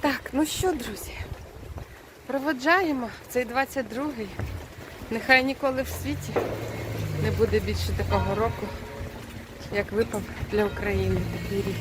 Так, ну що, друзі, проводжаємо цей 22-й. Нехай ніколи в світі не буде більше такого року, як випав для України такий рік.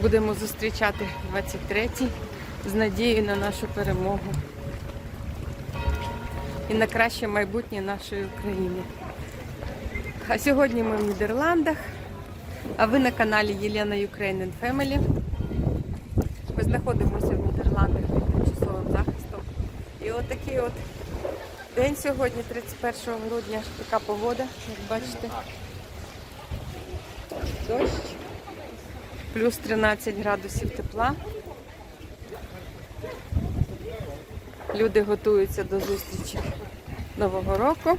Будемо зустрічати 23-й з надією на нашу перемогу і на краще майбутнє нашої України. А сьогодні ми в Нідерландах, а ви на каналі Єлена Ukraine and Family. Знаходимося в Нідерландах під тимчасовим захистом. І от от день сьогодні, 31 грудня, така погода, як бачите. Дощ. Плюс 13 градусів тепла. Люди готуються до зустрічі Нового року.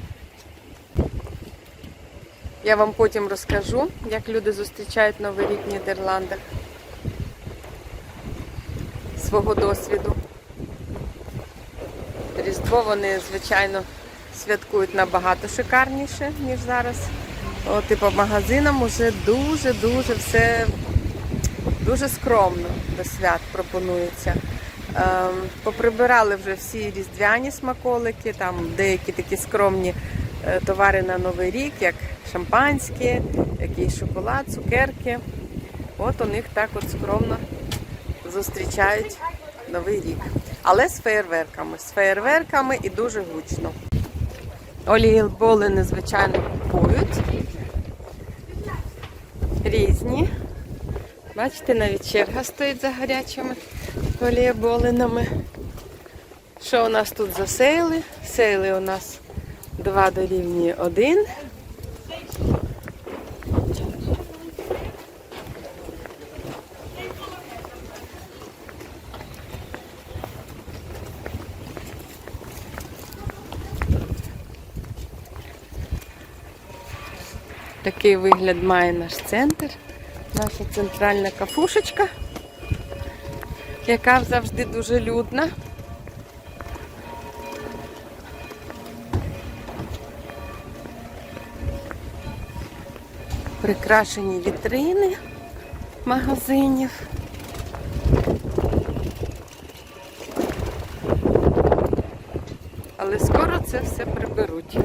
Я вам потім розкажу, як люди зустрічають Новий рік в Нідерландах свого досвіду. Різдво вони, звичайно, святкують набагато шикарніше, ніж зараз. От і по магазинам уже дуже-дуже все дуже скромно до свят пропонується. Ем, поприбирали вже всі різдвяні смаколики, там деякі такі скромні е, товари на Новий рік, як шампанське, якийсь шоколад, цукерки. От у них так от скромно зустрічають Новий рік. Але з феєрверками. З феєрверками і дуже гучно. Олієлболи незвичайно купують. Різні. Бачите, навіть черга стоїть за гарячими олієболинами. Що у нас тут за сейли? Сейли у нас 2 дорівнює 1. Такий вигляд має наш центр, наша центральна кафушечка, яка завжди дуже людна. Прикрашені вітрини магазинів. Але скоро це все приберуть.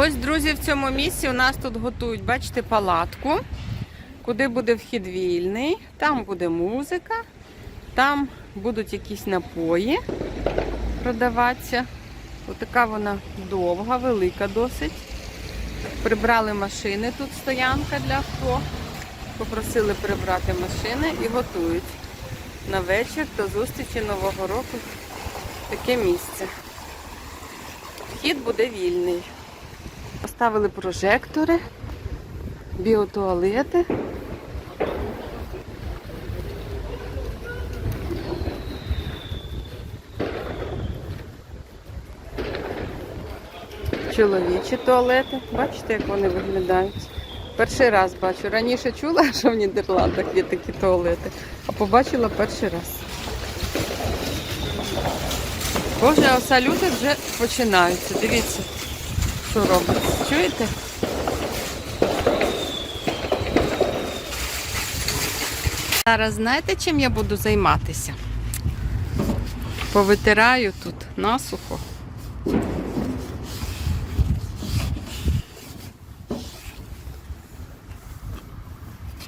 Ось, друзі, в цьому місці у нас тут готують, бачите, палатку, куди буде вхід вільний, там буде музика, там будуть якісь напої продаватися. Отака вона довга, велика досить. Прибрали машини, тут стоянка для авто. Попросили прибрати машини і готують на вечір до зустрічі Нового року таке місце. Вхід буде вільний. Поставили прожектори, біотуалети. Чоловічі туалети. Бачите, як вони виглядають? Перший раз бачу. Раніше чула, що в Нідерландах є такі туалети, а побачила перший раз. Боже, а салюти вже починаються. Дивіться що робить. Чуєте? Зараз знаєте, чим я буду займатися? Повитираю тут насухо.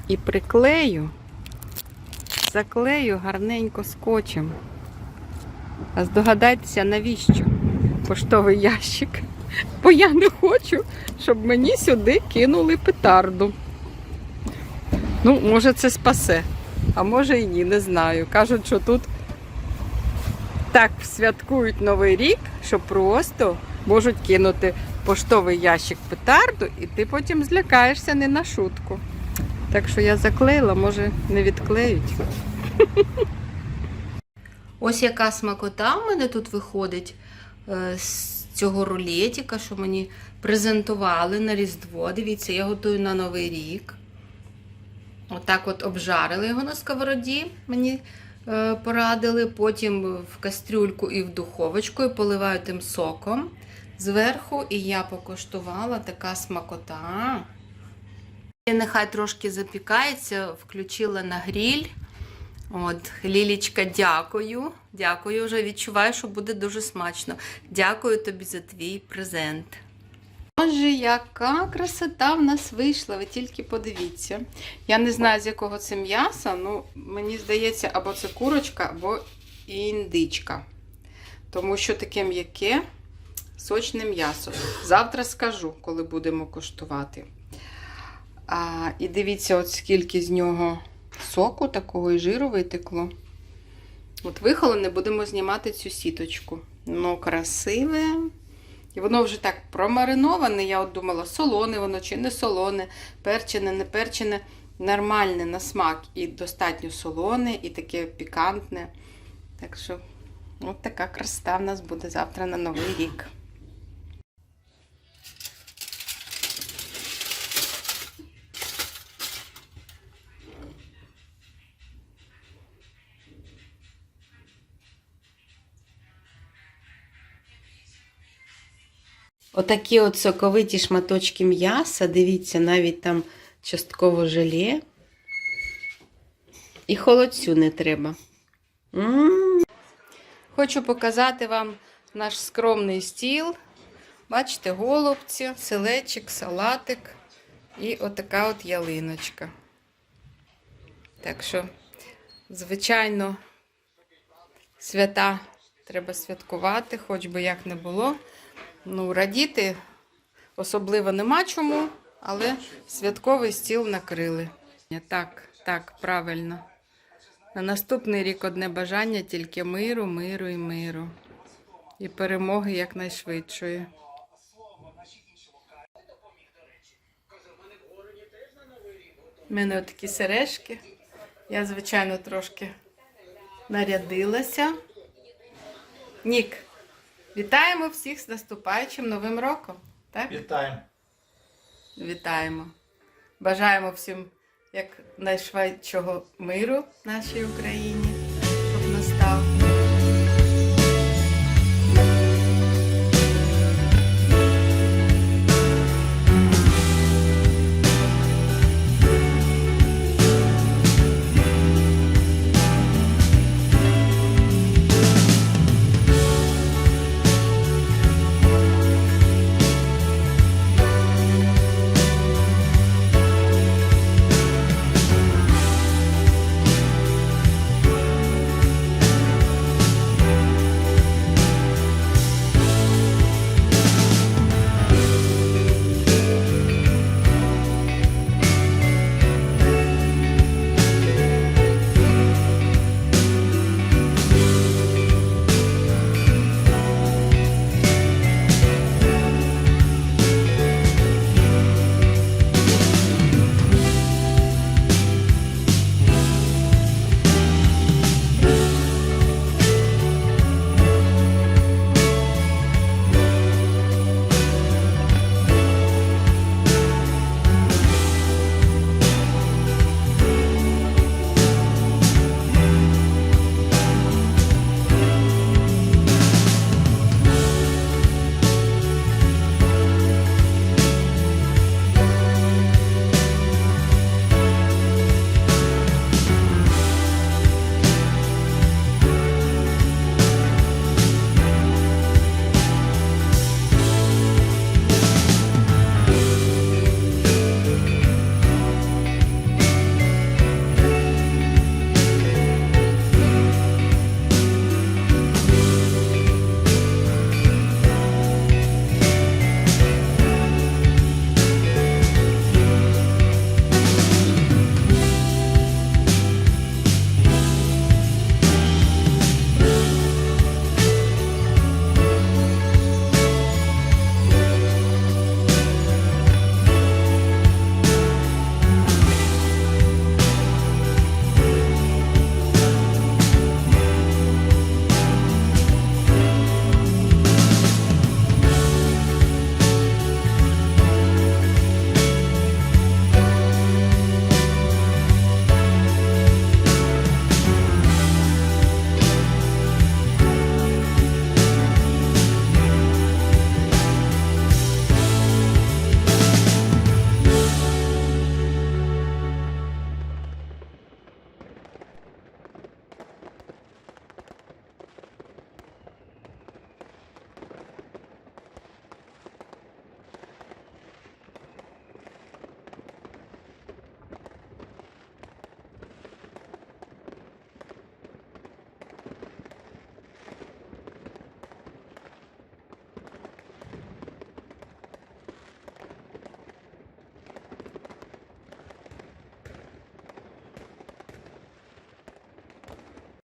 І приклею, заклею гарненько скотчем. А здогадайтеся, навіщо? Поштовий ящик. Бо я не хочу, щоб мені сюди кинули петарду. Ну, може, це спасе, а може і ні, не знаю. Кажуть, що тут так святкують Новий рік, що просто можуть кинути поштовий ящик петарду, і ти потім злякаєшся не на шутку. Так що я заклеїла, може не відклеють. Ось яка смакота в мене тут виходить е, цього рулетика, що мені презентували на Різдво. Дивіться, я готую на Новий рік. Отак от обжарили його на сковороді, мені е, порадили. Потім в кастрюльку і в духовочку і поливаю тим соком зверху. І я покуштувала така смакота. І нехай трошки запікається, включила на гріль. От, Лілічка, дякую. Дякую. Вже відчуваю, що буде дуже смачно. Дякую тобі за твій презент. Боже, яка красота в нас вийшла, ви тільки подивіться. Я не знаю, з якого це м'яса, ну мені здається, або це курочка, або індичка. Тому що таке м'яке, сочне м'ясо. Завтра скажу, коли будемо коштувати. А, і дивіться, от скільки з нього соку такого і жиру витекло. От вихолене будемо знімати цю сіточку. Ну, красиве. І воно вже так промариноване. Я от думала, солоне воно чи не солоне, перчене, не перчене. Нормальне на смак і достатньо солоне, і таке пікантне. Так що, от така красота в нас буде завтра на Новий рік. Отакі от соковиті шматочки м'яса, дивіться, навіть там частково желе. І холодцю не треба. М. Хочу показати вам наш скромний стіл. Бачите, голубці, селечик, салатик і отака от ялиночка. Так що, звичайно, свята треба святкувати, хоч би як не було. Ну, радіти особливо нема чому, але святковий стіл накрили. Так, так, правильно. На наступний рік одне бажання тільки миру, миру і миру. І перемоги якнайшвидшої. У мене отакі сережки. Я, звичайно, трошки нарядилася. Нік, вітаємо всіх з наступаючим новим роком. Так? Вітаємо. Вітаємо. Бажаємо всім якнайшвидшого миру нашій Україні.